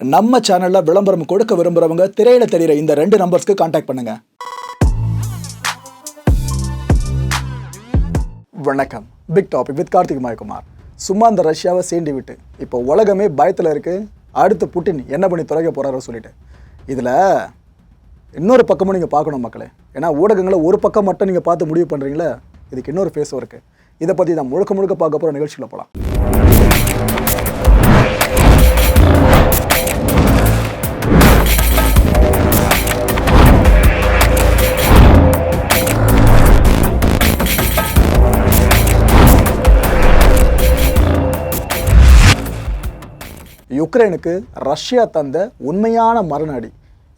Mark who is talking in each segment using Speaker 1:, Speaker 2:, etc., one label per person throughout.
Speaker 1: நம்ம சேனலில் விளம்பரம் கொடுக்க விரும்புகிறவங்க திரையில தெரிகிற இந்த ரெண்டு நம்பர்ஸ்க்கு காண்டாக்ட் பண்ணுங்க. வணக்கம். Big topic with Karthik Mayakumar. சும்மா அந்த ரஷ்யாவை சீண்டி விட்டு இப்போ உலகமே பயத்தில் இருக்குது அடுத்து புட்டின் என்ன பண்ணி துறைக்க போகிறாரோ சொல்லிட்டு. இதில் இன்னொரு பக்கமும் நீங்கள் பார்க்கணும் மக்களே. ஏன்னா ஊடகங்களை ஒரு பக்கம் மட்டும் நீங்கள் பார்த்து முடிவு பண்ணுறீங்களே இதுக்கு இன்னொரு ஃபேஸும் இருக்குது இதை பற்றி நான் முழுக்க முழுக்க பார்க்க போகிற நிகழ்ச்சியில் போகலாம் யுக்ரைனுக்கு ரஷ்யா தந்த உண்மையான மரணாடி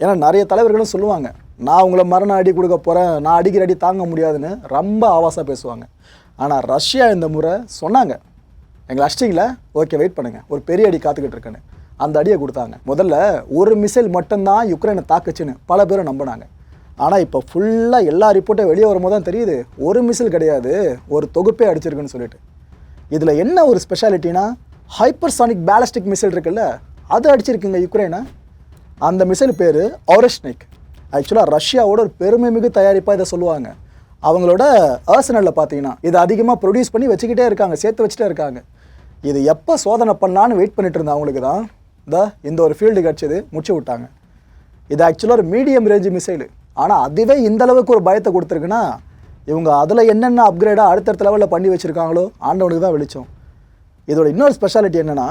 Speaker 1: ஏன்னா நிறைய தலைவர்களும் சொல்லுவாங்க நான் உங்களை மரண அடி கொடுக்க போகிறேன் நான் அடிக்கிற அடி தாங்க முடியாதுன்னு ரொம்ப ஆவாசாக பேசுவாங்க. ஆனால் ரஷ்யா இந்த முறை சொன்னாங்க எங்களை அடிச்சிங்களா ஓகே வெயிட் பண்ணுங்கள் ஒரு பெரிய அடி காத்துக்கிட்டு இருக்கேன்னு. அந்த அடியை கொடுத்தாங்க. முதல்ல ஒரு மிசைல் மட்டும்தான் யுக்ரைனை தாக்குச்சுன்னு பல பேரும் நம்பினாங்க. ஆனால் இப்போ ஃபுல்லாக எல்லா ரிப்போர்ட்டும் வெளியே வரும்போது தான் தெரியுது ஒரு மிசைல் கிடையாது ஒரு தொகுப்பே அடிச்சிருக்குன்னு சொல்லிட்டு. இதில் என்ன ஒரு ஸ்பெஷாலிட்டினா ஹைப்பர்சானிக் பேலஸ்டிக் மிசைல் இருக்குல்ல அது அடிச்சிருக்குங்க யுக்ரைனை. அந்த மிசைல் பேர் ஆரஸ்னிக் ஆக்சுவலாக ரஷ்யாவோட ஒரு பெருமை மிகு தயாரிப்பாக இதை சொல்லுவாங்க. அவங்களோட ஆர்சனலில் பார்த்தீங்கன்னா இதை அதிகமாக ப்ரொடியூஸ் பண்ணி வச்சுக்கிட்டே இருக்காங்க சேர்த்து வச்சுட்டே இருக்காங்க. இது எப்போ சோதனை பண்ணலான்னு வெயிட் பண்ணிட்டு இருந்த அவங்களுக்கு தான். இந்த இந்த ஒரு ஃபீல்டு கிடச்சிது முடிச்சு விட்டாங்க. இது ஆக்சுவலாக ஒரு மீடியம் ரேஞ்சு மிசைலு. ஆனால் அதுவே இந்த அளவுக்கு ஒரு பயத்தை கொடுத்துருக்குன்னா இவங்க அதில் என்னென்ன அப்கிரேடாக அடுத்தடுத்த லெவலில் பண்ணி வச்சுருக்காங்களோ ஆண்டவனுக்கு தான் வெளிச்சம். இதோட இன்னொரு ஸ்பெஷாலிட்டி என்னென்னா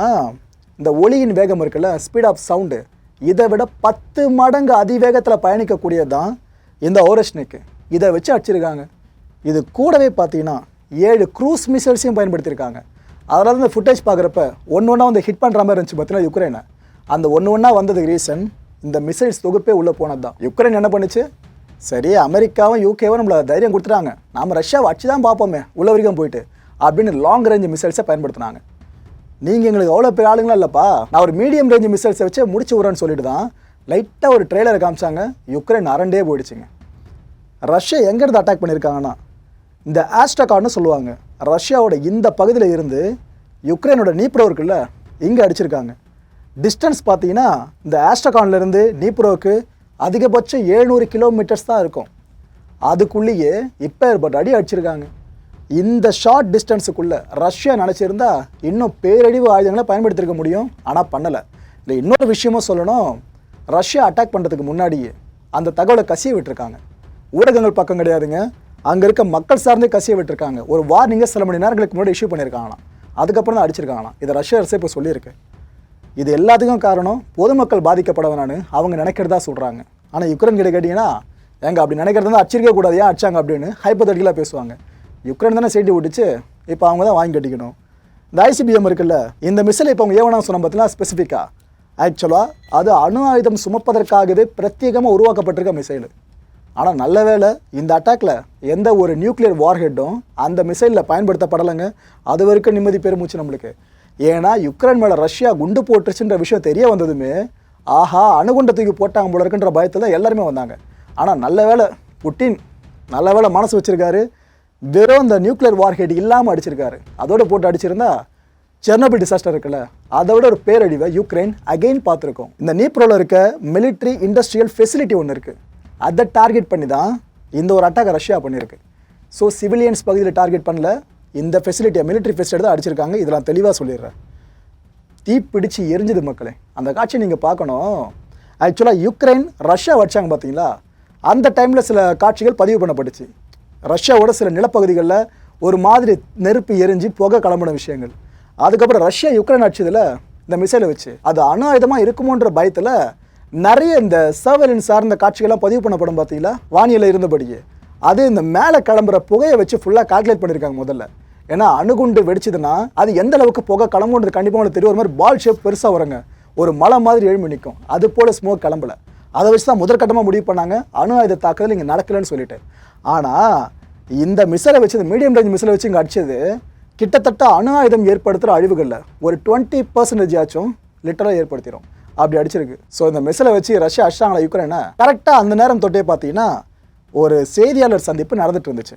Speaker 1: இந்த ஒளியின் வேகம் இருக்குல்ல ஸ்பீட் ஆஃப் சவுண்டு இதை விட பத்து மடங்கு அதிவேகத்தில் பயணிக்கக்கூடியது தான் இந்த ஓரஸ்னிக்கு இதை வச்சு அடிச்சிருக்காங்க. இது கூடவே பார்த்தீங்கன்னா ஏழு க்ரூஸ் மிசைல்ஸையும் பயன்படுத்தியிருக்காங்க அதனால இந்த ஃபுட்டேஜ் பார்க்குறப்ப ஒன்று ஒன்றா வந்து ஹிட் பண்ணுற மாதிரி இருந்துச்சு பார்த்தீங்கன்னா யுக்ரைனை அந்த ஒன்று ஒன்றா வந்ததுக்கு ரீசன் இந்த மிசைல்ஸ் தொகுப்பே உள்ளே போனது தான். யுக்ரைன் என்ன பண்ணுச்சு? சரி அமெரிக்காவும் யூகேவும் நம்மளை தைரியம் கொடுத்துட்டாங்க. நாம் ரஷ்யாவை அடிச்சு தான் பார்ப்போமே உள்ள வரைக்கும் போயிட்டு. அப்படின்னு லாங் ரேஞ்ச் மிசைல்ஸை பயன்படுத்தினாங்க. நீங்கள் எங்களுக்கு அவ்வளோ பெரிய ஆளுங்களா இல்லைப்பா? நான் ஒரு மீடியம் ரேஞ்ச் மிசைல்ஸை வச்சு முடிச்சு விட்றேன்னு சொல்லிட்டு தான் லைட்டாக ஒரு ட்ரெய்லரை காமிச்சாங்க. யுக்ரைன் அரண்டே போயிடுச்சுங்க. ரஷ்யா எங்கேருந்து அட்டாக் பண்ணியிருக்காங்கன்னா இந்த ஆஸ்ட்ரகான்னு சொல்லுவாங்க. ரஷ்யாவோட இந்த பகுதியில் இருந்து யுக்ரைனோட நீப்ரோ இருக்குல்ல இங்கே அடிச்சிருக்காங்க. டிஸ்டன்ஸ் பார்த்தீங்கன்னா இந்த ஆஸ்ட்ரகான்லேருந்து நீப்ரோவுக்கு அதிகபட்சம் எழுநூறு கிலோமீட்டர்ஸ் தான் இருக்கும். அதுக்குள்ளேயே இப்போ ஏற்பட்ட அடி அடிச்சிருக்காங்க. இந்த ஷார்ட் டிஸ்டன்ஸுக்குள்ளே ரஷ்யா நினச்சிருந்தா இன்னும் பேரழிவு ஆயுதங்களை பயன்படுத்திருக்க முடியும். ஆனால் பண்ணலை. இல்லை இன்னொரு விஷயமும் சொல்லணும். ரஷ்யா அட்டாக் பண்ணுறதுக்கு முன்னாடியே அந்த தகவலை கசிய விட்டுருக்காங்க. ஊடகங்கள் பக்கம் கிடையாதுங்க. அங்கே இருக்க மக்கள் சார்ந்தே கசிய விட்டுருக்காங்க. ஒரு வார்னிங்கை சில மணி நேரங்களுக்கு முன்னாடி இஷ்யூ பண்ணியிருக்காங்களாம். அதுக்கப்புறம் தான் அடிச்சிருக்காங்களாம். இதை ரஷ்யா அரசே இப்போ சொல்லியிருக்கு. இது எல்லாத்துக்கும் காரணம் பொதுமக்கள் பாதிக்கப்பட வேணான்னு அவங்க நினைக்கிறதா சொல்கிறாங்க ஆனால் யுக்ரைன் கிட்ட கேட்டிங்கன்னா ஏங்க அப்படி நினைக்கிறது தான் அடிச்சிருக்க கூடாது. ஏன் அடிச்சாங்க? அப்படின்னு ஹைப்போதட்டிக்கலாக பேசுவாங்க. யுக்ரைன் தானே சீட்டி விட்டுச்சு இப்போ அவங்க தான் வாங்கி கட்டிக்கணும். இந்த ஐசிபிஎம் இருக்குல்ல இந்த மிஸ்ஸில் இப்போ அவங்க ஏவனா சொன்ன பார்த்தீங்கன்னா ஸ்பெசிஃபிக்காக ஆக்சுவலாக அது அணு ஆயுதம் சுமப்பதற்காகவே பிரத்யேகமாக உருவாக்கப்பட்டிருக்க மிசைல் ஆனால் நல்ல வேளை இந்த அட்டாக்ல எந்த ஒரு நியூக்ளியர் வார்ஹெட்டும் அந்த மிசைலில் பயன்படுத்தப்படலைங்க. அது வரைக்கும் நிம்மதி பெருமூச்சு நம்மளுக்கு. ஏன்னா யுக்ரைன் மேலே ரஷ்யா குண்டு போட்டுருச்சுன்ற விஷயம் தெரிய வந்ததுமே ஆஹா அணுகுண்ட தூக்கி போட்டாங்க போல இருக்குன்ற பயத்தில் தான் எல்லாருமே வந்தாங்க. ஆனால் நல்ல வேளை புட்டின் நல்ல வேலை மனசு வச்சிருக்காரு. வெறும் இந்த நியூக்ளியர் வார்ஹெட் இல்லாமல் அடிச்சிருக்காரு. அதோட போட்டு அடிச்சிருந்தா செர்னபிள் டிசாஸ்டர் இருக்குல்ல அதை விட ஒரு பேரழிவை யுக்ரைன் அகைன் பார்த்துருக்கோம். இந்த நீப்ரோவில் இருக்க மிலிட்ரி இண்டஸ்ட்ரியல் ஃபெசிலிட்டி ஒன்று இருக்குது அதை டார்கெட் பண்ணி தான் இந்த ஒரு அட்டாக் ரஷ்யா பண்ணியிருக்கு. ஸோ சிவிலியன்ஸ் பகுதியில் டார்கெட் பண்ணல. இந்த ஃபெசிலிட்டியை மிலிட்ரி ஃபெசிலிட்டி தான் அடிச்சிருக்காங்க. இதெல்லாம் தெளிவாக சொல்லிடுறேன். தீ பிடிச்சு எரிஞ்சுது மக்களே. அந்த காட்சியை நீங்கள் பார்க்கணும். ஆக்சுவலாக யுக்ரைன் ரஷ்யா வச்சாங்க பார்த்தீங்களா? அந்த டைமில் சில காட்சிகள் பதிவு பண்ணப்பட்டுச்சு. ரஷ்யாவோட சில நிலப்பகுதிகளில் ஒரு மாதிரி நெருப்பு எரிஞ்சு புகை கிளம்பின விஷயங்கள். அதுக்கப்புறம் ரஷ்யா யுக்ரைன் ஆட்சியதில் இந்த மிசைலை வச்சு அது அணு ஆயுதமாக இருக்குமோன்ற பயத்தில் நிறைய இந்த சர்வேலன்ஸ் சார்ந்த காட்சிகள்லாம் பதிவு பண்ணப்படும் பார்த்தீங்களா? வானியில் இருந்தபடியே. அது இந்த மேலே கிளம்புற புகையை வச்சு ஃபுல்லாக கால்குலேட் பண்ணியிருக்காங்க முதல்ல. ஏன்னா அணுகுண்டு வெடிச்சதுன்னா அது எந்த அளவுக்கு புகை கிளம்புன்றது கண்டிப்பாக உங்களுக்கு தெரியும். ஒரு மாதிரி பால் ஷேப் பெருசாக வருங்க. ஒரு மலை மாதிரி எழும்பி நிற்கும் அது போல் ஸ்மோக் கிளம்பல. அதை வச்சு தான் முதற்கட்டமாக முடிவு பண்ணாங்க. அணு ஆயுத தாக்குதல் இங்கே நடக்கலைன்னு சொல்லிட்டு. ஆனால் இந்த மிசலை வச்சு இந்த மீடியம் ரேஞ்ச் மிசலை வச்சு இங்கே அடிச்சது கிட்டத்தட்ட அணு ஆயுதம் ஏற்படுத்துகிற அழிவுகளில் ஒரு டுவெண்ட்டி பர்சன்டேஜ் ஆச்சும் லிட்டராக ஏற்படுத்திடும் அப்படி அடிச்சிருக்கு. ஸோ இந்த மிசலை வச்சு ரஷ்யா அடிச்சாங்களா யுக்ரைனை? கரெக்டாக அந்த நேரம் தொட்டே பார்த்தீங்கன்னா ஒரு செய்தியாளர் சந்திப்பு நடந்துட்டு இருந்துச்சு.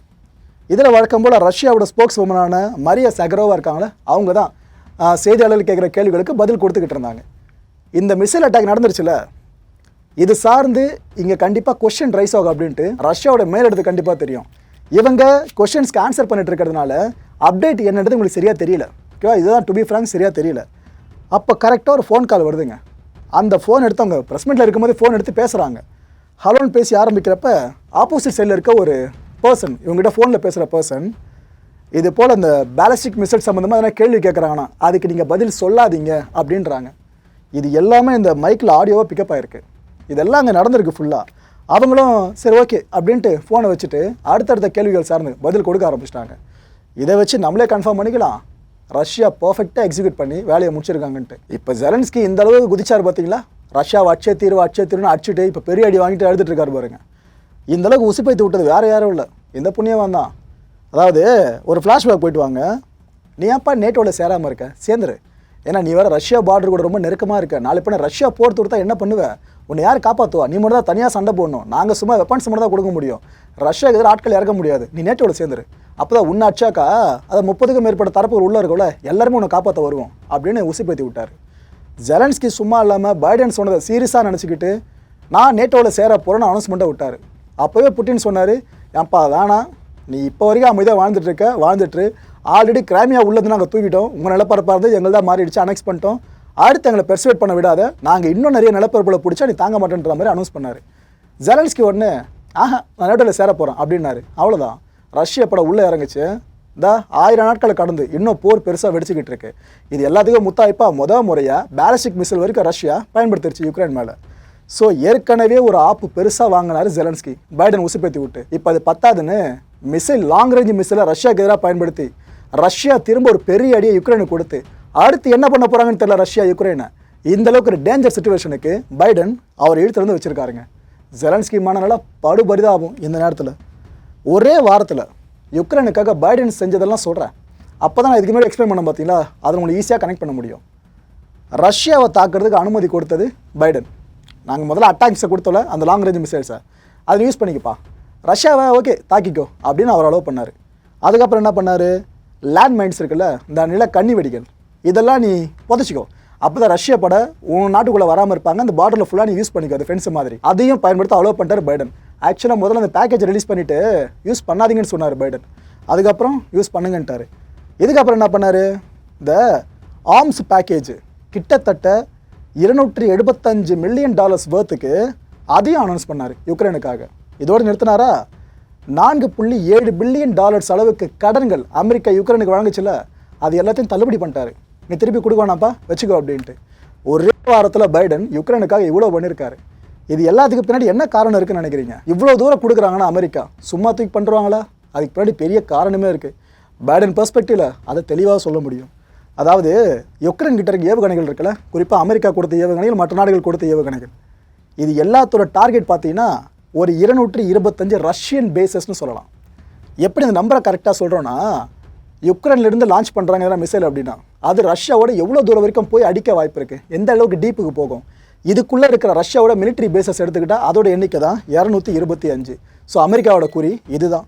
Speaker 1: இதில் வழக்கம் போல் ரஷ்யாவோட ஸ்போக்ஸ் உமனான மரியா சகரோவா இருக்காங்களே அவங்க தான் செய்தியாளர்கள் கேட்குற கேள்விகளுக்கு பதில் கொடுத்துக்கிட்டு இருந்தாங்க. இந்த மிசைல் அட்டாக் நடந்துருச்சுல இது சார்ந்து இங்கே கண்டிப்பாக கொஷின் ரைஸ் ஆகும் அப்படின்ட்டு ரஷ்யாவோட மேலெடுத்து கண்டிப்பாக தெரியும். இவங்க கொஷின்ஸ்க்கு ஆன்சர் பண்ணிட்டு இருக்கிறதுனால அப்டேட் என்னன்றது உங்களுக்கு சரியாக தெரியல. ஓகேவா இதுதான் டு பி ஃப்ராங்க் சரியாக தெரியல. அப்போ கரெக்டாக ஒரு ஃபோன் கால் வருதுங்க. அந்த ஃபோன் எடுத்து அவங்க ப்ரெஸ் மீட்டில் இருக்கும்போது ஃபோன் எடுத்து பேசுகிறாங்க ஹலோன்னு பேசி ஆரம்பிக்கிறப்ப ஆப்போசிட் சைடில் இருக்க ஒரு பர்சன் இவங்ககிட்ட ஃபோனில் பேசுகிற பர்சன் இது போல் அந்த பேலஸ்டிக் மிசைல் சம்மந்தமாக எதனா கேள்வி கேட்குறாங்கன்னா அதுக்கு நீங்கள் பதில் சொல்லாதீங்க அப்படின்றாங்க. இது எல்லாமே இந்த மைக்கில் ஆடியோவாக பிக்கப் ஆகிருக்கு இதெல்லாம் அங்கே நடந்திருக்கு ஃபுல்லாக அவங்களும் சரி ஓகே அப்படின்ட்டு ஃபோனை வச்சுட்டு அடுத்தடுத்த கேள்விகள் சார்ந்து பதில் கொடுக்க ஆரம்பிச்சிட்டாங்க. இதை வச்சு நம்மளே கன்ஃபார்ம் பண்ணிக்கலாம். ரஷ்யா பர்ஃபெக்டாக எக்ஸிக்யூட் பண்ணி வேலையை முடிச்சிருக்காங்கன்ட்டு. இப்போ ஜெலன்ஸ்கி இந்த அளவுக்கு குதிச்சார் பார்த்தீங்களா? ரஷ்யாவை அச்சே தீர்வு அச்சே தீர்வுன்னு அடிச்சுட்டு இப்போ பெரிய அடி வாங்கிட்டு எழுதிட்டு இருக்காரு பாருங்க. இந்த அளவுக்கு உசுப்பைத்து விட்டது வேற யாரும் இல்லை. இந்த புண்ணியவன் தான். அதாவது ஒரு ஃப்ளாஷ்பேக் போயிட்டு வாங்க. நீ ஏன்ப்பா நேட்டோவில் சேராமல் இருக்க? சேர்ந்துரு. ஏன்னா நீ வேறு ரஷ்யா பார்டர் கூட ரொம்ப நெருக்கமாக இருக்க. நாளை பண்ண ரஷ்யா போர் கொடுத்தா என்ன பண்ணுவ? உன்னை யார் காப்பாற்றுவா நீ மட்டும் தான் தனியாக சண்டை போடணும். நாங்கள் சும்மா வெப்பன்ஸ் மட்டும் தான் கொடுக்க முடியும். ரஷ்யாவுக்கு எதிராக ஆட்கள் இறக்க முடியாது. நீ நேட்டோட சேர்ந்துரு. அப்போ தான் உன்னை அச்சாக்கா அதை முப்பதுக்கும் மேற்பட்ட தரப்புகள் உள்ளே இருக்கல எல்லாருமே உன்னை காப்பாற்ற வருவோம் அப்படின்னு உசுப்பேத்தி விட்டார். ஜெலன்ஸ்கி சும்மா இல்லாமல் பைடன் சொன்னதை சீரியஸாக நினச்சிக்கிட்டு நான் நேட்டோவில் சேர போகிறேன்னு அனௌன்ஸ்மெண்ட்டை விட்டார். அப்போவே புட்டின் சொன்னார் ஏன்பா வேணாம் நீ இப்போ வரைக்கும் அமைதியாக வாழ்ந்துட்டுருக்க வாழ்ந்துட்டு ஆல்ரெடி கிராமியா உள்ளது நாங்கள் தூக்கிட்டோம். உங்கள் நிலப்பரப்பாக இருந்து எங்கள் தான் மாறிடுச்சு அனெக்ஸ் பண்ணிட்டோம். அடுத்து எங்களை பெர்சுவேட் பண்ண விடாத. நாங்கள் இன்னும் நிறைய நிலப்பரப்பில் பிடிச்சா நீ தாங்க மாட்டேன்ற மாதிரி அனௌன்ஸ் பண்ணார். ஜெலன்ஸ்கி உடனே ஆஹா நான் நேட்டோவில் சேர போகிறேன் அப்படின்னாரு. அவ்வளோதான் ரஷ்யா படம் உள்ளே இறங்குச்சு. இந்த ஆயிரம் நாட்களை கடந்து இன்னும் போர் பெருசாக வெடிச்சுக்கிட்டு இருக்கு. இது எல்லாத்துக்கும் முத்தாய்ப்பா முத முறையாக பேலஸ்டிக் மிசைல் வரைக்கும் ரஷ்யா பயன்படுத்திருச்சு யுக்ரைன் மேலே. ஸோ ஏற்கனவே ஒரு ஆப்பு பெருசாக வாங்கினார் ஜெலன்ஸ்கி. பைடன் உசுப்பேத்தி விட்டு. இப்போ அது பத்தாதுன்னு மிசைல் லாங் ரேஞ்ச் மிசைலை ரஷ்யாவுக்கு எதிராக பயன்படுத்தி ரஷ்யா திரும்ப ஒரு பெரிய அடியை யுக்ரைனுக்கு கொடுத்து அடுத்து என்ன பண்ண போகிறாங்கன்னு தெரியல ரஷ்யா யுக்ரைனை. இந்த அளவுக்கு ஒரு டேஞ்சர் சுச்சுவேஷனுக்கு பைடன் அவர் இழுத்து வச்சுருக்காருங்க. ஜெலன்ஸ்கி மனநல படுபரிதாகும் இந்த நேரத்தில். ஒரே வாரத்தில் யுக்ரைனுக்காக பைடன் செஞ்சதெல்லாம் சொல்கிறேன் அப்போ தான் நான் இதுக்கு முன்னாடி எக்ஸ்பிளைன் பண்ண பார்த்தீங்களா அதை உங்களுக்கு ஈஸியாக கனெக்ட் பண்ண முடியும். ரஷ்யாவை தாக்குறதுக்கு அனுமதி கொடுத்தது பைடன். நாங்கள் முதல்ல அட்டாக்ஸை கொடுத்தோல அந்த லாங் ரேஞ்ச் மிசைல்ஸை அதை யூஸ் பண்ணிக்கப்பா. ரஷ்யாவை ஓகே தாக்கிக்கோ அப்படின்னு அவர் அலோவ் பண்ணார். அதுக்கப்புறம் என்ன பண்ணார்? லேண்ட் மைன்ஸ் இருக்குல்ல இந்த நில கன்னி வெடிகள். இதெல்லாம் நீ புதைச்சிக்கோ அப்போ தான் ரஷ்யா பட உன் நாட்டுக்குள்ளே வராமல் இருப்பாங்க. அந்த பார்டரில் ஃபுல்லாக நீ யூஸ் பண்ணிக்கோ அது ஃப்ரெண்ட்ஸ் மாதிரி. அதையும் பயன்படுத்த அலோவ் பண்ணிட்டார் பைடன். ஆக்சுவலாக முதல்ல அந்த பேக்கேஜ் ரிலீஸ் பண்ணிவிட்டு யூஸ் பண்ணாதீங்கன்னு சொன்னார் பைடன். அதுக்கப்புறம் யூஸ் பண்ணுங்கன்ட்டார். இதுக்கப்புறம் என்ன பண்ணார்? இந்த ஆர்ம்ஸ் பேக்கேஜ் கிட்டத்தட்ட இருநூற்றி எழுபத்தஞ்சு மில்லியன் டாலர்ஸ் வேர்த்துக்கு அதையும் அனௌன்ஸ் பண்ணார் யுக்ரைனுக்காக இதோடு நிறுத்தினாரா? நான்கு புள்ளி ஏழு பில்லியன் டாலர்ஸ் அளவுக்கு கடன்கள் அமெரிக்கா யுக்ரைனுக்கு வழங்குச்சுல அது எல்லாத்தையும் தள்ளுபடி பண்ணிட்டாரு. நீ திருப்பி கொடுக்கணாப்பா வச்சுக்கோ அப்படின்ட்டு. ஒரே வாரத்தில் பைடன் யுக்ரைனுக்காக இவ்வளோ பண்ணியிருக்காரு இது எல்லாத்துக்கு பின்னாடி என்ன காரணம் இருக்குன்னு நினைக்கிறீங்க? இவ்வளோ தூரம் கொடுக்குறாங்கன்னா அமெரிக்கா சும்மா தூக்கி பண்ணுறாங்களா அதுக்கு பின்னாடி பெரிய காரணமே இருக்குது பைடன் பெர்ஸ்பெக்டிவில் அதை தெளிவாக சொல்ல முடியும். அதாவது யுக்ரைன் கிட்ட இருக்க ஏவுகணைகள் இருக்குல்ல குறிப்பாக அமெரிக்கா கொடுத்த ஏவுகணைகள் மற்ற நாடுகள் கொடுத்த ஏவுகணைகள். இது எல்லாத்தோட டார்கெட் பார்த்தீங்கன்னா ஒரு இருநூற்றி இருபத்தஞ்சு ரஷ்யன் பேசஸ்னு சொல்லலாம். எப்படி இந்த நம்பரை கரெக்டாக சொல்கிறோன்னா யுக்ரைன்லேருந்து லான்ச் பண்ணுறாங்க மிசைல் அப்படின்னா. அது ரஷ்யாவோட எவ்வளோ தூரம் வரைக்கும் போய் அடிக்க வாய்ப்பு இருக்குது எந்த அளவுக்கு டீப்புக்கு போகும்? இதுக்குள்ளே இருக்கிற ரஷ்யாவோட மிலிட்டரி பேசஸ் எடுத்துக்கிட்டால் அதோட எண்ணிக்கை தான் இரநூத்தி இருபத்தி அஞ்சு. ஸோ அமெரிக்காவோட குறி இதுதான்.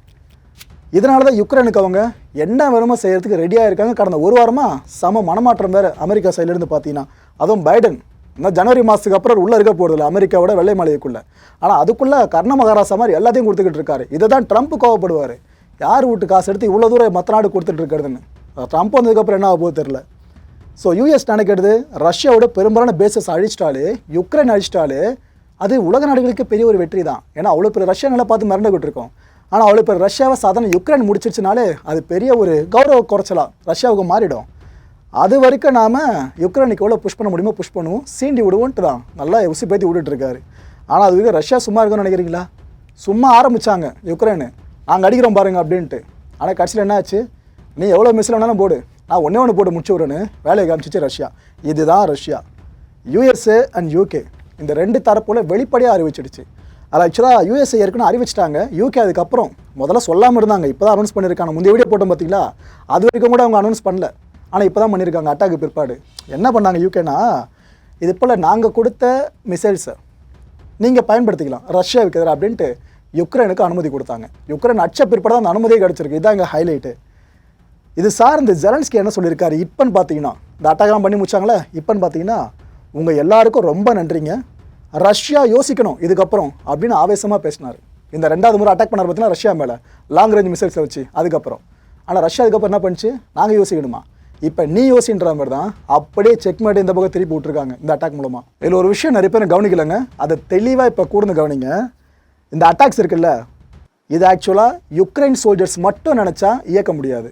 Speaker 1: இதனால தான் யுக்ரைனுக்கு அவங்க என்ன வேணுமோ செய்கிறதுக்கு ரெடியாக இருக்காங்க கடந்த ஒரு வாரமாக சம மனமாற்றம் வேறு அமெரிக்கா சைட்லேருந்து பார்த்தீங்கன்னா. அதுவும் பைடன். இன்னும் ஜனவரி மாதத்துக்கு அப்புறம் உள்ளே இருக்க போகிறதில்ல அமெரிக்காவோட வெள்ளை மாளிகைக்குள்ளே. ஆனால் அதுக்குள்ளே கர்ண மகாராசா மாதிரி எல்லாத்தையும் கொடுத்துக்கிட்டு இருக்காரு. இதை தான் ட்ரம்ப் கோவப்படுவார். யார் வீட்டு காசு எடுத்து இவ்வளோ தூரம் மற்ற நாடு கொடுத்துட்டு இருக்கிறதுன்னு? ட்ரம்ப் வந்ததுக்கப்புறம் என்ன ஆக போகுது தெரில ஸோ யூஎஸ் நினைக்கிறது ரஷ்யாவோட பெரும்பாலான பேசஸ் அழிச்சிட்டாலே யுக்ரைன் அழிச்சிட்டாலே அது உலக நாடுகளுக்கு பெரிய ஒரு வெற்றி தான். ஏன்னா அவ்வளோ பெரிய ரஷ்யா நிலை பார்த்து மிரண்டுகிட்டு இருக்கோம். ஆனால் அவ்வளோ பெரிய ரஷ்யாவை சாதாரண யுக்ரைன் முடிச்சிருச்சுனாலே அது பெரிய ஒரு கௌரவ குறைச்சலாம் ரஷ்யாவுக்கு மாறிடும். அது வரைக்கும் நாம் யுக்ரைனுக்கு எவ்வளோ புஷ் பண்ண முடியுமோ புஷ் பண்ணுவோம். சீண்டி விடுவோன்ட்டு தான். நல்லா உசி பேத்தி விட்டுட்டுருக்காரு ஆனால் அது வரைக்கும் ரஷ்யா சும்மா இருக்கணும்னு நினைக்கிறீங்களா? சும்மா ஆரம்பித்தாங்க யுக்ரைனு நாங்கள் அடிக்கிறோம் பாருங்க அப்படின்ட்டு. ஆனால் கடைசியில் என்ன ஆச்சு நீ எவ்வளோ மிஸ்ஸில் வேணாலும் போடு. நான் ஒன்றே ஒன்று போட்டு முடிச்சு விடுறேன்னு வேலையை காமிச்சிச்சு ரஷ்யா. இதுதான் ரஷ்யா. யூஎஸ்ஏ அண்ட் யூகே இந்த ரெண்டு தரப்புல வெளிப்படையாக அறிவிச்சிடுச்சு. அது ஆக்சுவலாக யூஎஸ்ஏ ஏற்கனவே அறிவிச்சிட்டாங்க. யூகே அதுக்கப்புறம் முதல்ல சொல்லாமல் இருந்தாங்க. இப்போ தான் அனௌன்ஸ் பண்ணியிருக்காங்க முந்தைய வீடியோ போட்டோம் பார்த்தீங்களா? அது வரைக்கும் கூட அவங்க அனௌன்ஸ் பண்ணல. ஆனால் இப்போ தான் பண்ணியிருக்காங்க அட்டாக்கு பிற்பாடு. என்ன பண்ணாங்க யூகேனா இது போல் நாங்கள் கொடுத்த மிசைல்ஸை நீங்கள் பயன்படுத்திக்கலாம். ரஷ்யாவுக்கு எதிராக அப்படின்ட்டு யுக்ரைனுக்கு அனுமதி கொடுத்தாங்க. யுக்ரைன் அச்ச பிற்பாடு அந்த அனுமதியே கிடச்சிருக்கு. இதுதான் இங்கே ஹைலைட்டு இது சார் இந்த ஜெலன்ஸ்கி என்ன சொல்லியிருக்காரு? இப்பன்னு பார்த்தீங்கன்னா இந்த அட்டாக்லாம் பண்ணி முடிச்சாங்களே இப்பன்னு பார்த்தீங்கன்னா உங்கள் எல்லாருக்கும் ரொம்ப நன்றிங்க. ரஷ்யா யோசிக்கணும் இதுக்கப்புறம் அப்படின்னு ஆவேசமாக பேசினார். இந்த ரெண்டாவது முறை அட்டாக் பண்ணார் பார்த்தீங்கன்னா ரஷ்யா மேலே? லாங் ரேஞ்ச் மிசைல்ஸை வச்சு அதுக்கப்புறம். ஆனால் ரஷ்யா அதுக்கப்புறம் என்ன பண்ணிச்சு? நாங்கள் யோசிக்கணுமா? இப்போ நீ யோசின்ற மாதிரி தான் அப்படியே செக்மேட் இந்த பக்கம் திருப்பி விட்ருக்காங்க இந்த அட்டாக் மூலமாக இதில் ஒரு விஷயம் நிறைய பேர் கவனிக்கலைங்க. அதை தெளிவாக இப்போ கூர்ந்து கவனிங்க. இந்த அட்டாக்ஸ் இருக்குல்ல இது ஆக்சுவலாக யுக்ரைன் சோல்ஜர்ஸ் மட்டும் நினச்சா இயக்க முடியாது.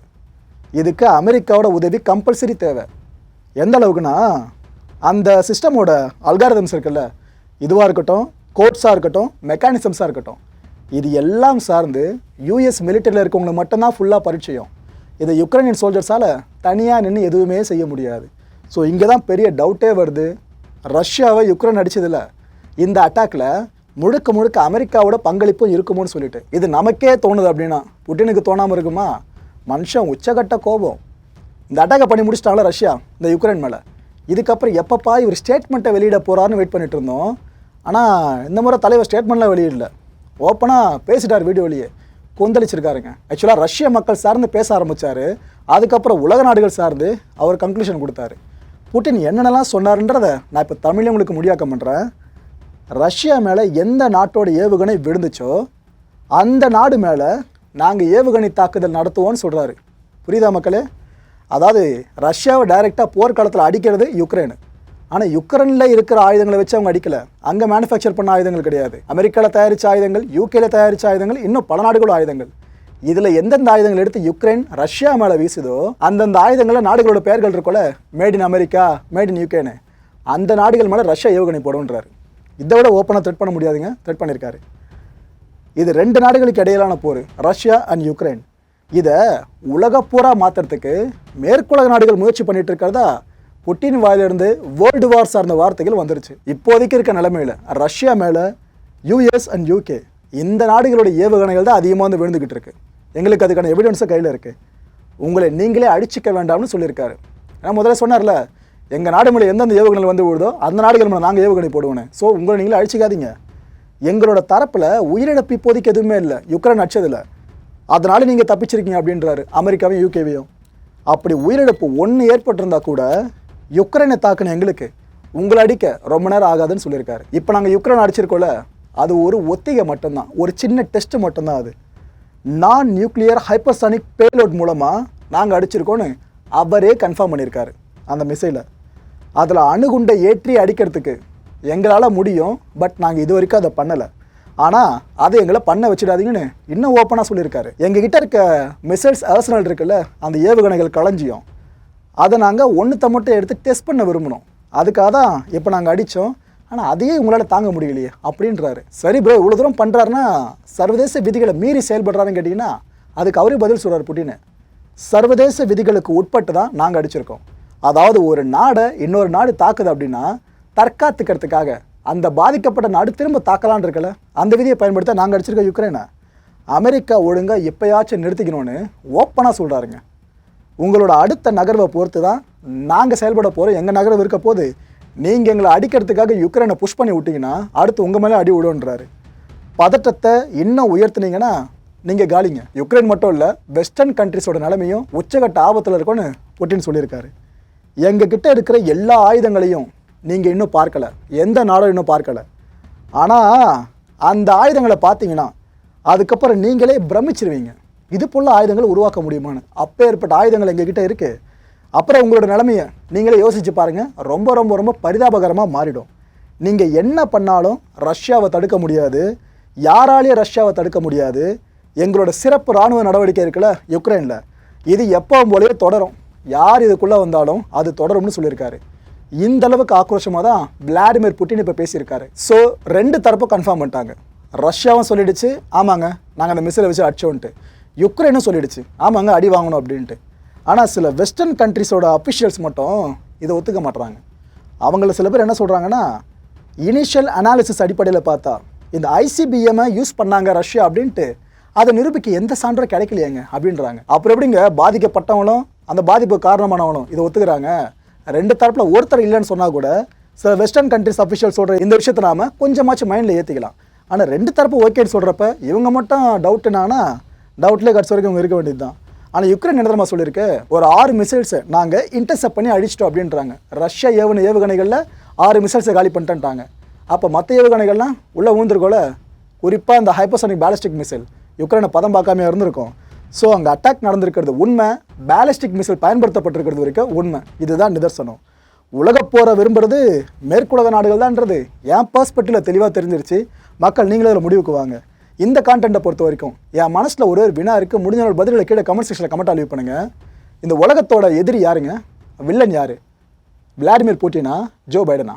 Speaker 1: இதுக்கு அமெரிக்காவோட உதவி கம்பல்சரி தேவை. எந்த அளவுக்குன்னா அந்த சிஸ்டமோட அல்காரதம்ஸ் இருக்குல்ல இதுவாக இருக்கட்டும் கோட்ஸாக இருக்கட்டும் மெக்கானிசம்ஸாக இருக்கட்டும் இது எல்லாம் சார்ந்து யூஎஸ் மிலிட்டரியில் இருக்கவங்களுக்கு மட்டும்தான் ஃபுல்லாக பரிச்சயம். இதை யுக்ரைனியன் சோல்ஜர்ஸால் தனியாக நின்று எதுவுமே செய்ய முடியாது. ஸோ இங்கே தான் பெரிய டவுட்டே வருது. ரஷ்யாவை யுக்ரைன் அடிச்சதில்ல இந்த அட்டாக்ல முழுக்க முழுக்க அமெரிக்காவோட பங்களிப்பும் இருக்குமோன்னு சொல்லிட்டு. இது நமக்கே தோணுது அப்படின்னா புட்டினுக்கு தோணாமல் இருக்குமா? மனுஷன் உச்சகட்ட கோபம். இந்த அட்டாக்கை பண்ணி முடிச்சிட்டாங்களா ரஷ்யா? இந்த யுக்ரைன் மேலே. இதுக்கப்புறம் எப்பப்பா இவர் ஸ்டேட்மெண்ட்டை வெளியிட போகிறாருன்னு வெயிட் பண்ணிட்டு இருந்தோம். ஆனால் இந்த முறை தலைவர் ஸ்டேட்மெண்ட்லாம் வெளியிடல. ஓப்பனாக பேசிட்டார் வீடியோலேயே. கொந்தளிச்சிருக்காருங்க. ஆக்சுவலாக ரஷ்ய மக்கள் சார்ந்து பேச ஆரம்பிச்சாரு. அதுக்கப்புறம் உலக நாடுகள் சார்ந்து அவர் கன்க்ளூஷன் கொடுத்தாரு. புட்டின் என்னென்னலாம் சொன்னார்ன்றதை நான் இப்போ தமிழே உங்களுக்கு முடியாக்கம் பண்ணுறேன் ரஷ்யா மேலே எந்த நாட்டோட ஏவுகணை விழுந்துச்சோ அந்த நாடு மேலே நாங்கள் ஏவுகணை தாக்குதல் நடத்துவோம்னு சொல்கிறாரு புரியுதா மக்களே? அதாவது ரஷ்யாவை டைரெக்டாக போர்க்காலத்தில் அடிக்கிறது யுக்ரைனு. ஆனால் யுக்ரைனில் இருக்கிற ஆயுதங்களை வச்சு அவங்க அடிக்கலை. அங்கே மேனுஃபேக்சர் பண்ண ஆயுதங்கள் கிடையாது. அமெரிக்காவில் தயாரித்த ஆயுதங்கள் யூகேயில் தயாரித்த ஆயுதங்கள் இன்னும் பல நாடுகளோட ஆயுதங்கள். இதில் எந்தெந்த ஆயுதங்கள் எடுத்து யுக்ரைன் ரஷ்யா மேலே வீசுதோ அந்தந்த ஆயுதங்களில் நாடுகளோட பெயர்கள் இருக்கோல made in America made in யூகேன்னு அந்த நாடுகள் மேலே ரஷ்யா ஏவுகணை போடுன்றாரு இதை விட ஓப்பனாக த்ரெட் பண்ண முடியாதுங்க. த்ரெட் பண்ணியிருக்காரு இது ரெண்டு நாடுகளுக்கு இடையிலான போர் ரஷ்யா அண்ட் யுக்ரைன். இதை உலக மாற்றுறதுக்கு மேற்குலக நாடுகள் முயற்சி பண்ணிட்டு இருக்கிறதா புட்டின் வாயிலிருந்து வேர்ல்டு வார் சார்ந்த வார்த்தைகள் வந்துருச்சு. இப்போதைக்கு இருக்க நிலைமையில் ரஷ்யா மேலே யூஎஸ் அண்ட் யூகே இந்த நாடுகளுடைய ஏவுகணைகள் தான் அதிகமாக வந்து விழுந்துக்கிட்டு இருக்கு. எங்களுக்கு அதுக்கான எவிடன்ஸும் கையில் இருக்குது உங்களை நீங்களே அடிச்சிக்க வேண்டாம்னு சொல்லியிருக்காரு. ஏன்னா முதல்ல சொன்னார்ல எங்கள் நாடு மேலே எந்தெந்த ஏவுகணைகள் வந்து விழுதோ அந்த நாடுகள் மேலே நாங்கள் ஏவுகணை போடுவோன்னு ஸோ உங்களை நீங்களே அழிச்சிக்காதீங்க. எங்களோட தரப்பில் உயிரிழப்பு இப்போதைக்கு எதுவுமே இல்லை. யுக்ரைன் அடிச்சதில்ல அதனால் நீங்கள் தப்பிச்சிருக்கீங்க அப்படின்றாரு அமெரிக்காவையும் யூகேவையும். அப்படி உயிரிழப்பு ஒன்று ஏற்பட்டிருந்தா கூட யுக்ரைனை தாக்குன எங்களுக்கு. உங்களை அடிக்க ரொம்ப நேரம் ஆகாதுன்னு சொல்லியிருக்காரு. இப்போ நாங்கள் யுக்ரைன் அடிச்சிருக்கோம்ல அது ஒரு ஒத்திகை மட்டும்தான். ஒரு சின்ன டெஸ்ட் மட்டும்தான் அது. நான் நியூக்ளியர் ஹைப்பர்சானிக் பேலோட் மூலமாக நாங்கள் அடிச்சிருக்கோன்னு அவரே கன்ஃபார்ம் பண்ணியிருக்காரு அந்த மிசைலை அதில் அணுகுண்டை ஏற்றி அடிக்கிறதுக்கு எங்களால் முடியும் பட் நாங்கள் இது வரைக்கும் அதை பண்ணலை. ஆனால் அதை எங்களை பண்ண வச்சிடாதீங்கன்னு இன்னும் ஓப்பனாக சொல்லியிருக்காரு. எங்ககிட்ட இருக்க மிசைல்ஸ் அரசனல் இருக்குல்ல அந்த ஏவுகணைகள் களஞ்சியம். அதை நாங்கள் ஒன்றுத்த மட்டும் எடுத்து டெஸ்ட் பண்ண விரும்பணும் அதுக்காக தான் இப்போ நாங்கள் அடித்தோம் ஆனால் அதையே உங்களால் தாங்க முடியலையே அப்படின்றாரு. சரி ப்ரோ இவ்வளோ தூரம் பண்ணுறாருன்னா சர்வதேச விதிகளை மீறி செயல்படுறாருன்னு கேட்டிங்கன்னா அதுக்கு அவரே பதில் சொல்கிறார் புட்டின்னு. சர்வதேச விதிகளுக்கு உட்பட்டு தான் நாங்கள் அடிச்சிருக்கோம். அதாவது ஒரு நாடை இன்னொரு நாடு தாக்குது அப்படின்னா தற்காத்துக்கிறதுக்காக அந்த பாதிக்கப்பட்ட நாடு திரும்ப தாக்கலான் இருக்கல அந்த விதியை பயன்படுத்த நாங்கள் அடிச்சிருக்க யுக்ரைனை. அமெரிக்கா ஒழுங்காக எப்பயாச்சும் நிறுத்திக்கணும்னு ஓப்பனாக சொல்கிறாருங்க உங்களோட அடுத்த நகர்வை பொறுத்து தான் நாங்கள் செயல்பட போகிறோம் எங்கள் நகர்வு இருக்க போது நீங்கள் எங்களை அடிக்கிறதுக்காக யுக்ரைனை புஷ் பண்ணி விட்டிங்கன்னா அடுத்து உங்கள் மேலே அடி விடுன்றாரு பதட்டத்தை இன்னும் உயர்த்துனீங்கன்னா நீங்கள் காலிங்க. யுக்ரைன் மட்டும் இல்லை வெஸ்டர்ன் கண்ட்ரிஸோட நிலைமையும் உச்சகட்ட ஆபத்தில் இருக்கும்னு புட்டின் சொல்லியிருக்காரு. எங்ககிட்ட இருக்கிற எல்லா ஆயுதங்களையும் நீங்கள் இன்னும் பார்க்கலை. எந்த நாடும் இன்னும் பார்க்கல. ஆனால் அந்த ஆயுதங்களை பார்த்தீங்கன்னா அதுக்கப்புறம் நீங்களே பிரமிச்சிருவீங்க. இது போல ஆயுதங்களை உருவாக்க முடியுமான்னு. அப்பேற்பட்ட ஆயுதங்கள் எங்ககிட்ட இருக்குது அப்புறம் உங்களோட நிலைமையை நீங்களே யோசிச்சு பாருங்கள் ரொம்ப ரொம்ப ரொம்ப பரிதாபகரமாக மாறிடும். நீங்கள் என்ன பண்ணாலும் ரஷ்யாவை தடுக்க முடியாது. யாராலையும் ரஷ்யாவை தடுக்க முடியாது. எங்களோட சிறப்பு இராணுவ நடவடிக்கை இருக்குல்ல யுக்ரைனில். இது எப்பவும் போலவே தொடரும். யார் இதுக்குள்ளே வந்தாலும் அது தொடரும்னு சொல்லியிருக்காரு. இந்த அளவுக்கு ஆக்ரோஷமாக தான் விளாடிமிர் புட்டின் இப்போ பேசியிருக்காரு. ஸோ ரெண்டு தரப்பும் கன்ஃபார்ம் பண்ணிட்டாங்க. ரஷ்யாவும் சொல்லிடுச்சு ஆமாங்க நாங்கள் அந்த மிசிலை வச்சு அடிச்சோன்ட்டு. யுக்ரைனும் சொல்லிடுச்சு ஆமாங்க அடி வாங்கணும் அப்படின்ட்டு. ஆனால் சில வெஸ்டர்ன் கண்ட்ரிஸோட அஃபிஷியல்ஸ் மட்டும் இதை ஒத்துக்க மாட்றாங்க. அவங்கள சில பேர் என்ன சொல்கிறாங்கன்னா இனிஷியல் அனாலிசிஸ் அடிப்படையில் பார்த்தா இந்த ஐசிபிஎம்மை யூஸ் பண்ணாங்க ரஷ்யா அப்படின்ட்டு அதை நிரூபிக்க எந்த சான்றும் கிடைக்கலையேங்க அப்படின்றாங்க. அப்புறம் எப்படிங்க பாதிக்கப்பட்டவங்களும் அந்த பாதிப்பு காரணமானவனும் இதை ஒத்துக்கிறாங்க. ரெண்டு தரப்பில் ஒருத்தர் இல்லைன்னு சொன்னால் கூட சில வெஸ்டர்ன் கண்ட்ரிஸ் அஃபிஷியல் சொல்கிற இந்த விஷயத்தை நாம கொஞ்சமாச்சும் மைண்டில் ஏற்றிக்கலாம் ஆனால் ரெண்டு தரப்பு ஓகேன்னு சொல்கிறப்ப இவங்க மட்டும் டவுட் என்னன்னா டவுட்லேயே கடைசி வரைக்கும் இவங்க இருக்க வேண்டியது தான் ஆனால் யுக்ரைன் என்ன தெரியுமா சொல்லியிருக்கு ஒரு ஆறு மிசைல்ஸை நாங்கள் இன்டர்செப்ட் பண்ணி அடிச்சிட்டோம் அப்படின்றாங்க. ரஷ்யா ஏவுன ஏவுகணைகளில் ஆறு மிசைல்ஸை காலி பண்ணிட்டேன்ட்டாங்க. அப்போ மற்ற ஏவுகணைகள்லாம் உள்ளே ஊந்துருக்கோல குறிப்பாக இந்த ஹைப்பர்சோனிக் பேலஸ்டிக் மிசைல் யுக்ரைனை பதம் பார்க்காம இருந்திருக்கும். ஸோ அங்கே அட்டாக் நடந்திருக்கிறது உண்மை. பேலிஸ்டிக் மிசைல் பயன்படுத்தப்பட்டிருக்கிறது வரைக்கும் உண்மை. இதுதான் நிதர்சனம். உலக போரை விரும்புறது மேற்குலக நாடுகள் தான்ன்றது என் பர்ஸ்பெக்டிவில் தெளிவாக தெரிஞ்சிருச்சு. மக்கள் நீங்களே அதில் முடிவுக்கு வாங்க. இந்த கான்டென்ட்டை பொறுத்த வரைக்கும் என் மனசில் ஒரே ஒரு வினா இருக்குது முடிஞ்ச ஒரு பதில்களை கீழே கமெண்ட் செக்ஷனில் கமெண்ட் அழிவு பண்ணுங்கள் இந்த உலகத்தோட எதிரி யாருங்க? வில்லன் யார்? விளாடிமிர் புட்டினா ஜோ பைடனா?